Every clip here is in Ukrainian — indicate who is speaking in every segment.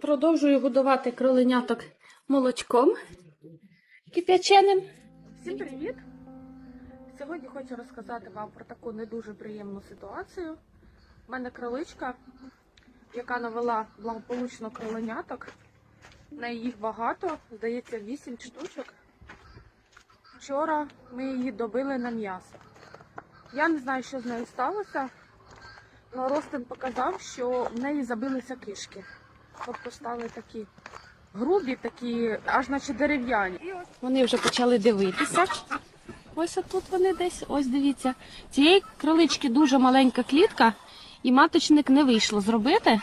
Speaker 1: Продовжую годувати кроленяток молочком кип'яченим. Всім привіт! Сьогодні хочу розказати вам про таку не дуже приємну ситуацію. У мене кроличка, яка навела благополучно кроленяток. Неї їх багато, здається, 8 штучок. Вчора ми її добили на м'ясо. Я не знаю, що з нею сталося. але Ростин показав, що в неї забилися кишки. Тобто стали такі грубі, такі, аж наче дерев'яні. Вони вже почали дивитися. Ось отут вони десь, ось дивіться. Цієї кролички дуже маленька клітка, і маточник не вийшло зробити.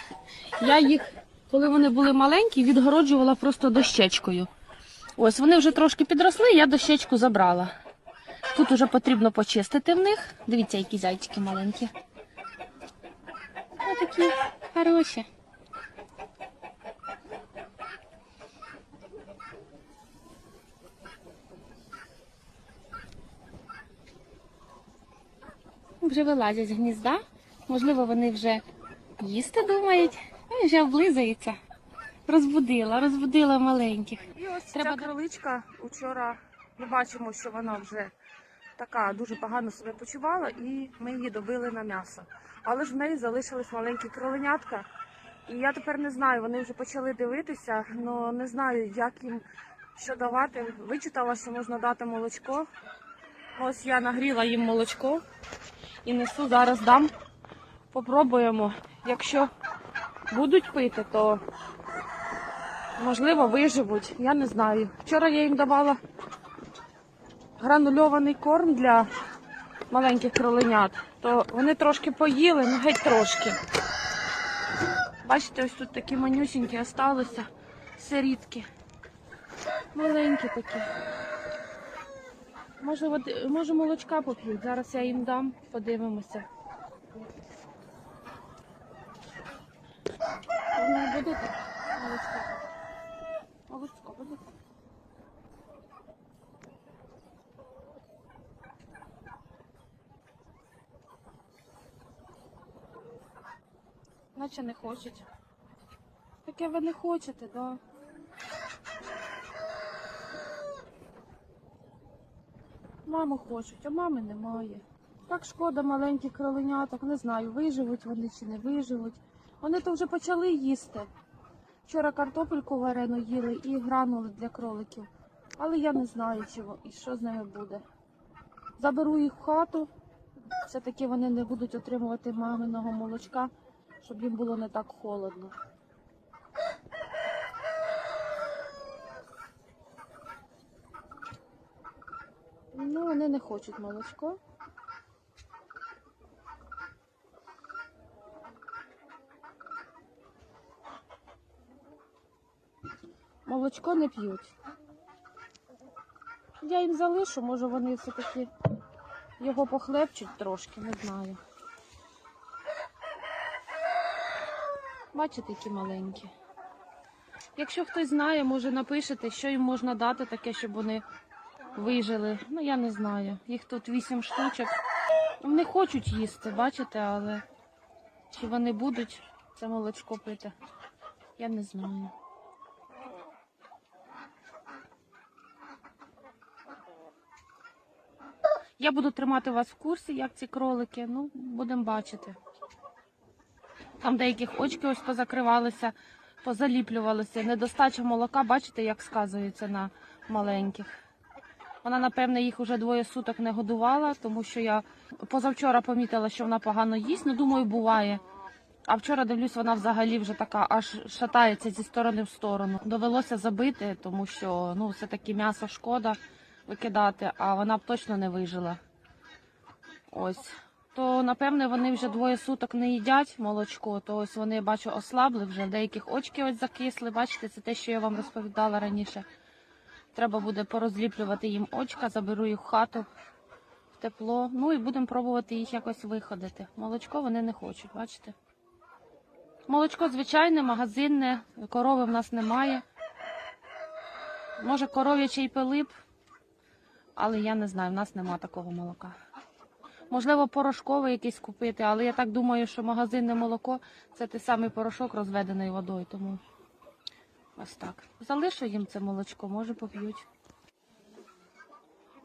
Speaker 1: Я їх, коли вони були маленькі, відгороджувала просто дощечкою. Ось вони вже трошки підросли, я дощечку забрала. Тут вже потрібно почистити в них. Дивіться, які зайчики маленькі. Ось такі хороші. Вже вилазять з гнізда. Можливо, вони вже їсти думають, а вже облизуються. Розбудила, розбудила маленьких. І ось Треба... ця кроличка вчора ми бачимо, що вона вже така дуже погано себе почувала, і ми її добили на м'ясо. Але ж в неї залишились маленькі кроленятка. І я тепер не знаю, вони вже почали дивитися, але не знаю, як їм що давати. Вичитала, що можна дати молочко. Ось я нагріла їм молочко і несу зараз дам. Попробуємо. Якщо будуть пити, то можливо виживуть. Я не знаю. Вчора я їм давала гранульований корм для маленьких кроленят, то вони трошки поїли, ну геть трошки. Бачите, ось тут такі манюсінькі осталися, сирітки. Маленькі такі. Може, води- може молочка поп'ють. Зараз я їм дам, подивимося. Ви не будете молочка? Молочко будете? Наче не хочуть. Таке ви не хочете, да. Маму хочуть, а мами немає. Так шкода маленьких кроленяток, не знаю, виживуть вони чи не виживуть. Вони то вже почали їсти. Вчора картопельку варену їли і гранули для кроликів. Але я не знаю, чи во- і що з ними буде. Заберу їх в хату. Все-таки вони не будуть отримувати маминого молочка, щоб їм було не так холодно. Ну, вони не хочуть молочко. Молочко не п'ють. Я їм залишу, може вони все-таки його похлебчуть трошки, не знаю. Бачите, які маленькі. Якщо хтось знає, може напишете, що їм можна дати таке, щоб вони вижили. Ну, я не знаю. Їх тут вісім штучок. Вони хочуть їсти, бачите, але чи вони будуть це молочко пити, я не знаю. Я буду тримати вас в курсі, як ці кролики. Ну, будемо бачити. Там деяких очки ось позакривалися, позаліплювалися. Недостача молока, бачите, як сказується на маленьких. Вона, напевне, їх уже двоє суток не годувала, тому що я позавчора помітила, що вона погано їсть. Ну, думаю, буває. А вчора дивлюсь, вона взагалі вже така аж шатається зі сторони в сторону. Довелося забити, тому що ну, все-таки м'ясо шкода викидати, а вона б точно не вижила. Ось. То, напевне, вони вже двоє суток не їдять молочко, то ось вони, бачу, ослабли вже. Деяких очки ось закисли. Бачите, це те, що я вам розповідала раніше. Треба буде порозліплювати їм очка, заберу їх в хату в тепло. Ну і будемо пробувати їх якось виходити. Молочко вони не хочуть, бачите? Молочко звичайне, магазинне, корови в нас немає. Може, коров'ячий пилип, але я не знаю, в нас нема такого молока. Можливо, порошкове якесь купити, але я так думаю, що магазинне молоко це той самий порошок розведений водою, тому Ось так. Залишу їм це молочко, може поп'ють.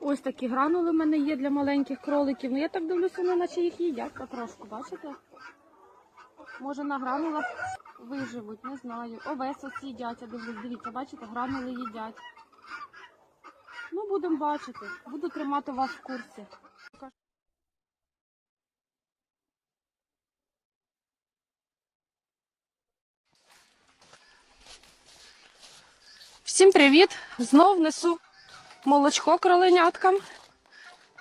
Speaker 1: Ось такі гранули в мене є для маленьких кроликів. Ну я так дивлюся, вони наче їх їдять потрошку, бачите? Може на гранулах виживуть, не знаю. Овес їдять, я дивлюсь, дивіться, бачите, гранули їдять. Ну, будемо бачити. Буду тримати вас в курсі. Всім привіт! Знов несу молочко кроленяткам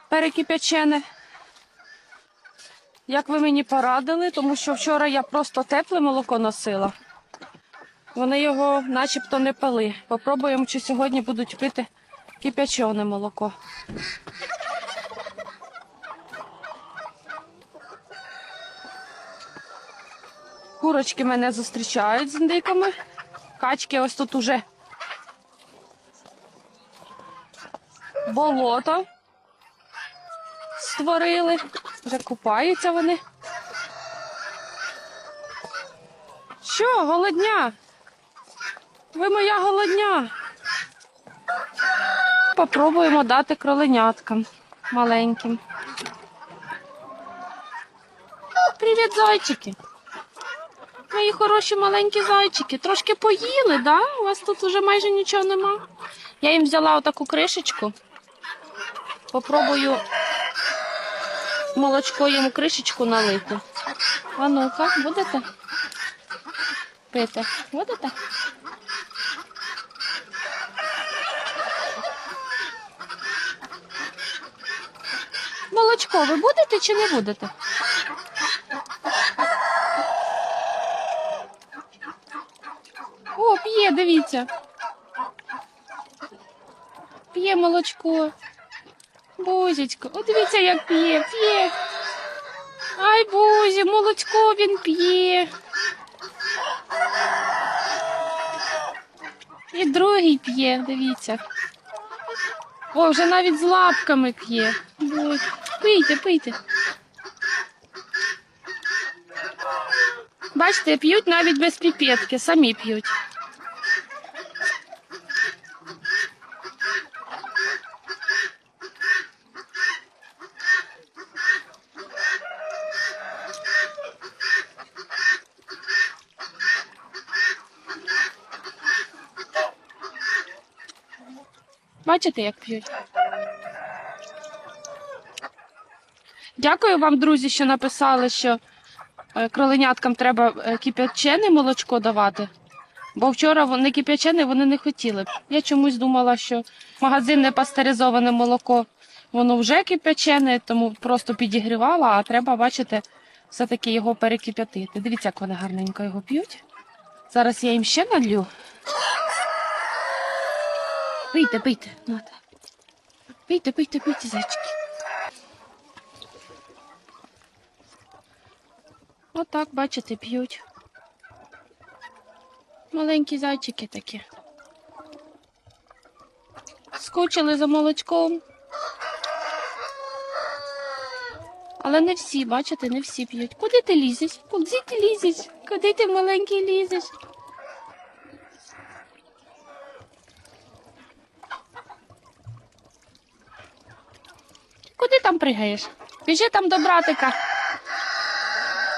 Speaker 1: перекипячене. Як ви мені порадили, тому що вчора я просто тепле молоко носила. Вони його начебто не пили. Попробуємо, чи сьогодні будуть пити кипячене молоко. Курочки мене зустрічають з індиками. Качки ось тут уже болото створили. Вже купаються вони. Що, голодня? Ви моя голодня. Попробуємо дати кроленяткам маленьким. Привіт, зайчики. Мої хороші маленькі зайчики. Трошки поїли, да? У вас тут уже майже нічого нема. Я їм взяла отаку кришечку. Попробую молочко їм у кришечку налити. А ну-ка, будете пити? Будете? Молочко ви будете чи не будете? О, п'є, дивіться. П'є молочко. Бузечко, о, дивіться, як п'є, п'є. Ай, Бузі, молочко він п'є. І другий п'є, дивіться. О, вже навіть з лапками п'є. Пийте, пийте. Бачите, п'ють навіть без піпетки, самі п'ють. Бачите, як п'ють? Дякую вам, друзі, що написали, що е, кроленяткам треба е, кип'ячене молочко давати. Бо вчора вони кип'ячене вони не хотіли. Я чомусь думала, що магазинне пастеризоване молоко воно вже кип'ячене, тому просто підігрівала, а треба, бачите, все-таки його перекип'ятити. Дивіться, як вони гарненько його п'ють. Зараз я їм ще налью. Пийте, пийте, Ната. Пийте, пийте, пийте, зайчики. Отак, бачите, п'ють. Маленькі зайчики такі. Скучили за молочком. Але не всі, бачите, не всі п'ють. Куди ти лізеш? Куди ти лізеш? Куди ти маленький лізеш? Куди там пригаєш? Біжи там до братика.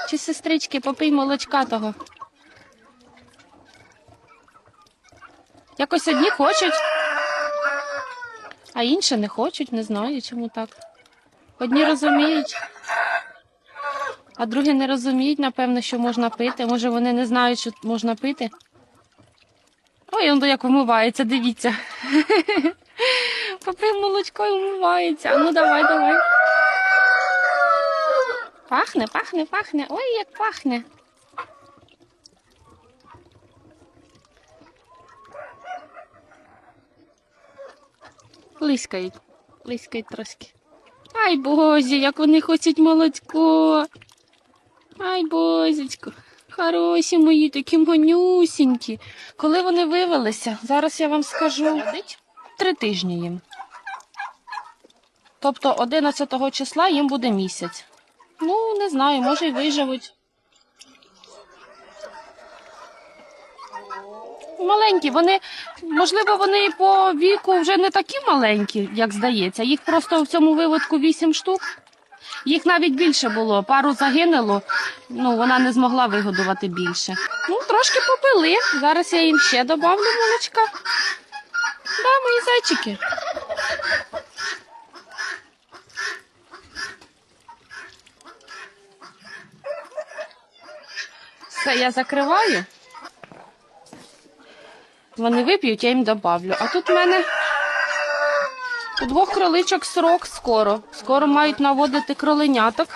Speaker 1: Чи сестрички, попий молочка того. Якось одні хочуть, а інші не хочуть, не знаю, чому так. Одні розуміють, а другі не розуміють, напевно, що можна пити. Може, вони не знають, що можна пити. Ой, он як вмивається, дивіться. Попив молочко і вмивається. А Ну давай, давай. Пахне, пахне, пахне. Ой, як пахне. Лискають. Лискають трошки. Ай, бозі, як вони хочуть молочко. Ай, бозечко. Хороші мої, такі гонюсінькі. Коли вони вивелися, зараз я вам скажу. Три тижні їм. Тобто 11 числа їм буде місяць. Ну, не знаю, може й виживуть. маленькі. Вони, можливо, вони по віку вже не такі маленькі, як здається. Їх просто в цьому виводку 8 штук. Їх навіть більше було. Пару загинуло. Ну, вона не змогла вигодувати більше. Ну, трошки попили. Зараз я їм ще добавлю молочка. Да, мої зайчики. Все, я закриваю. Вони вип'ють, я їм добавлю. А тут в мене у двох кроличок срок скоро. Скоро мають наводити кроленяток.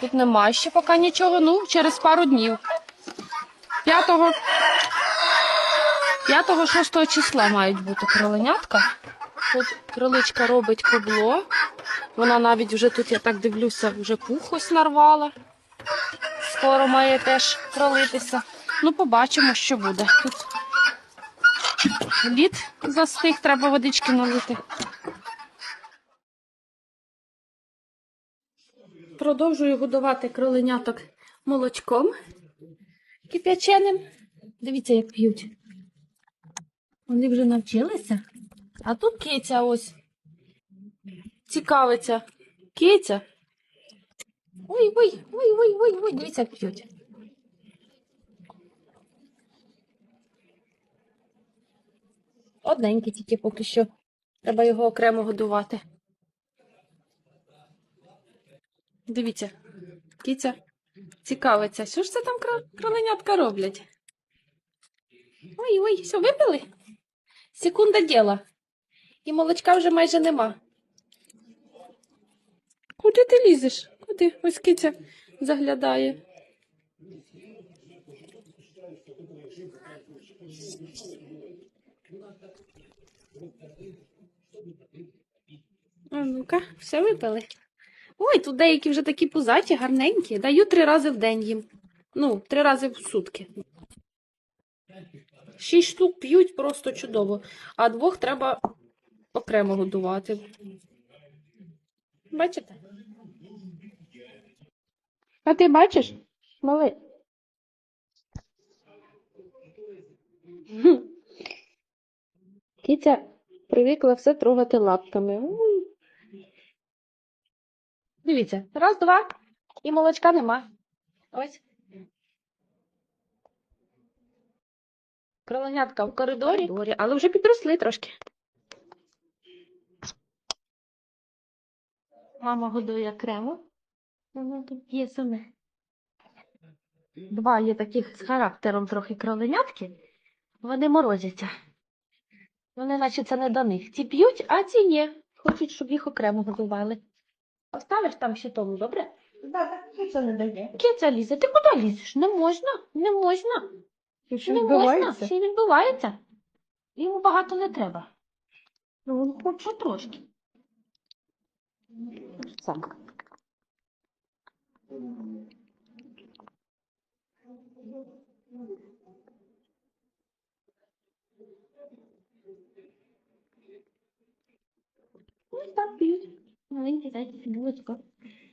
Speaker 1: Тут немає ще поки нічого, ну, через пару днів. 5 5-6 числа мають бути кроленятка. Тут кроличка робить кубло. Вона навіть вже тут, я так дивлюся, вже пух ось нарвала. Скоро має теж пролитися. Ну, побачимо, що буде. Тут лід застиг, треба водички налити. Продовжую годувати кроленяток молочком кип'яченим. Дивіться, як п'ють. Вони вже навчилися. А тут киця ось цікавиться. Киця. Ой, ой, ой, ой, ой, ой, дивіться, як п'ють. Одненький тільки поки що. Треба його окремо годувати. Дивіться, киця цікавиться. Що ж це там кро- кроленятка роблять? Ой, ой, все, випили? Секунда діла. І молочка вже майже нема. Куди ти лізеш? Куди? Ось киця заглядає. А ну-ка, все випили. Ой, тут деякі вже такі пузаті, гарненькі. Даю три рази в день їм. Ну, три рази в сутки. Шість штук п'ють просто чудово, а двох треба окремо годувати. Бачите? А ти бачиш? Малий. Гм. Кіця привикла все трогати лапками. Дивіться, раз, два, і молочка нема. Ось. Кроленятка в коридорі, але вже підросли трошки. Мама годує окремо. Є саме. Два є таких з характером трохи кроленятки. Вони морозяться. Вони, наче це не до них. Ці п'ють, а ці ні. Хочуть, щоб їх окремо годували. Оставиш там ще тому, добре?
Speaker 2: Це не дає.
Speaker 1: Киця лізе, ти куди лізеш? Не можна, не можна.
Speaker 2: Що
Speaker 1: не можна. Ще й відбувається. Йому багато не треба. Ну, хоче трошки. Так. П'ють. Маленькі зайці фігурочка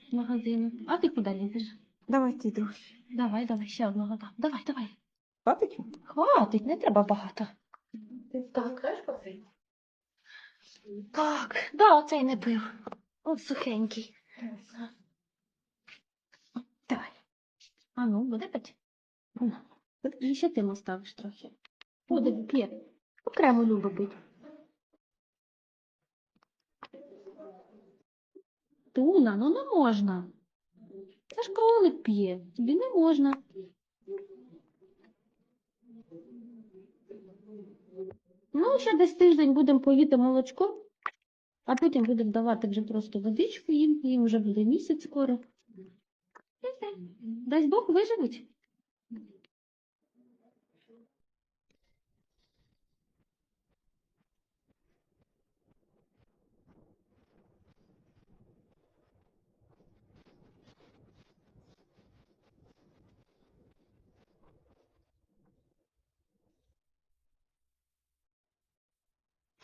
Speaker 1: з магазину. А ти куди лізеш?
Speaker 2: Давай ти друг.
Speaker 1: Давай, давай, ще одного дам. Давай, давай.
Speaker 2: Хватить?
Speaker 1: Хватить, не треба багато.
Speaker 2: Ти
Speaker 1: Так. Так, да, оцей не пив. Ось сухенький. Давай. А ну, буде пить? Ну, І ще ти ставиш трохи. Буде, п'є. Окремо любить пить. Туна, ну не можна. Це ж кролик п'є, тобі не можна. Ну, ще десь тиждень будемо поїти молочко, а потім будемо давати вже просто водичку їм, їм вже буде місяць скоро. Дасть. Бог виживуть.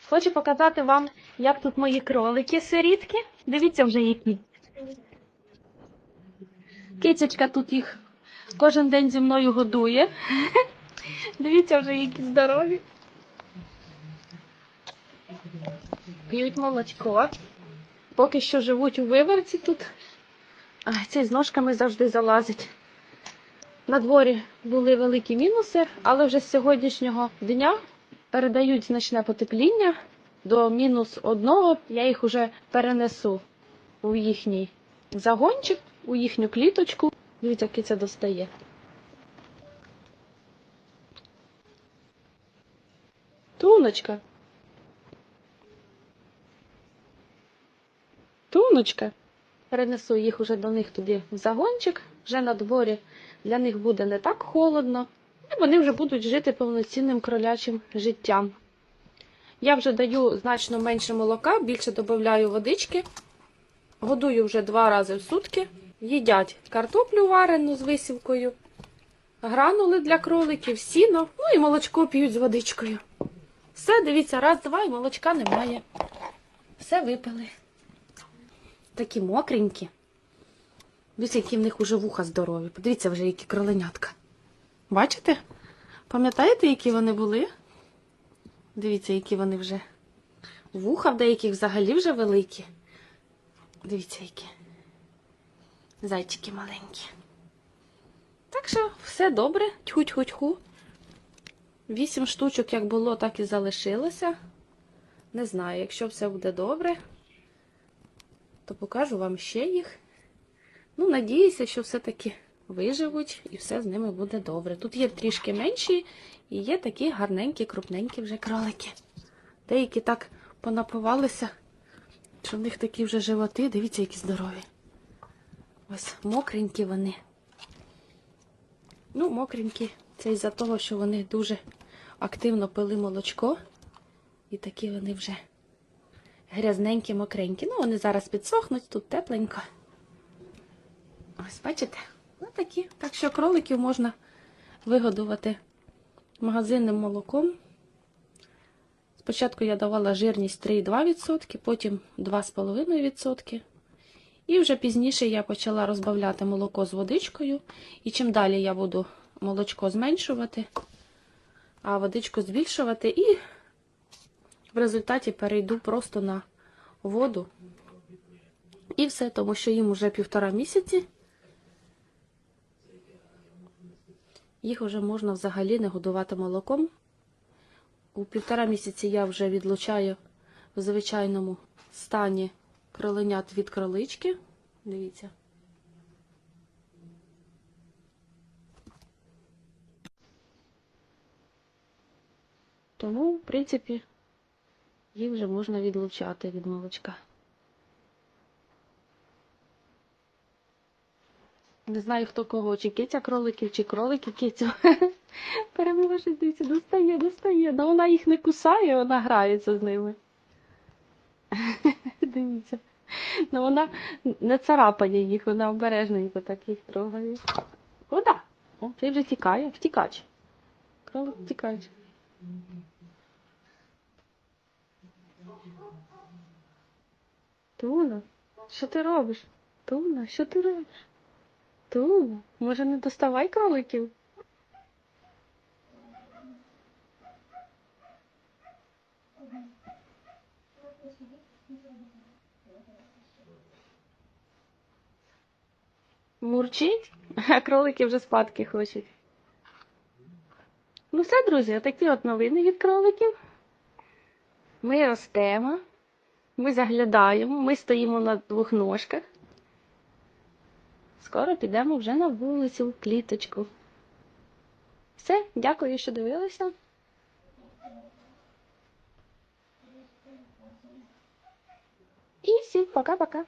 Speaker 1: Хочу показати вам, як тут мої кролики сирітки. Дивіться вже які. Кицячка тут їх кожен день зі мною годує. Дивіться вже, які здорові. П'ють молочко. Поки що живуть у виверці тут. А цей з ножками завжди залазить. На дворі були великі мінуси, але вже з сьогоднішнього дня передають значне потепління до мінус одного. Я їх уже перенесу у їхній загончик, у їхню кліточку. Дивіться, який це достає. Туночка. Туночка. Перенесу їх уже до них туди в загончик, вже на дворі. Для них буде не так холодно, і вони вже будуть жити повноцінним кролячим життям. Я вже даю значно менше молока, більше додаю водички. Годую вже два рази в сутки. Їдять картоплю варену з висівкою, гранули для кроликів, сіно, ну і молочко п'ють з водичкою. Все, дивіться, раз, два, і молочка немає. Все випили. Такі мокренькі. Дивіться, які в них уже вуха здорові. Подивіться вже, які кроленятка. Бачите? Пам'ятаєте, які вони були? Дивіться, які вони вже. Вуха в деяких взагалі вже великі. Дивіться, які. Зайчики маленькі. Так що все добре. Тьху-тьху-тьху. Вісім штучок, як було, так і залишилося. Не знаю, якщо все буде добре, то покажу вам ще їх. Ну, надіюся, що все-таки виживуть і все з ними буде добре. Тут є трішки менші і є такі гарненькі, крупненькі вже кролики. Деякі так понапивалися, що в них такі вже животи, дивіться, які здорові. Ось мокренькі вони. Ну, мокренькі, це із-за того, що вони дуже активно пили молочко. І такі вони вже грязненькі, мокренькі. Ну, вони зараз підсохнуть, тут тепленько. Ось, бачите? Ну такі. Так що кроликів можна вигодувати магазинним молоком. Спочатку я давала жирність 3,2%, потім 2,5%. І вже пізніше я почала розбавляти молоко з водичкою. І чим далі я буду молочко зменшувати, а водичку збільшувати, і в результаті перейду просто на воду. І все, тому що їм уже півтора місяці. Їх вже можна взагалі не годувати молоком. У півтора місяці я вже відлучаю в звичайному стані кроленят від кролички. Дивіться. Тому, в принципі, їх вже можна відлучати від молочка. Не знаю, хто кого, чи киця кроликів, чи кролики кицю. Переможе, дивіться, достає, достає. Ну вона їх не кусає, вона грається з ними. Дивіться. Ну вона не царапає їх, вона обережненько так їх трогає. Куди? О, цей вже тікає, втікач. Кролик втікач. Туна, що ти робиш? Туна, що ти робиш? Туна, може не доставай кроликів? Мурчить, а кролики вже спадки хочуть. Ну все, друзі, отакі от новини від кроликів. Ми ростемо, ми заглядаємо, ми стоїмо на двох ножках. Скоро підемо вже на вулицю, в кліточку. Все, дякую, що дивилися. І всім пока-пока.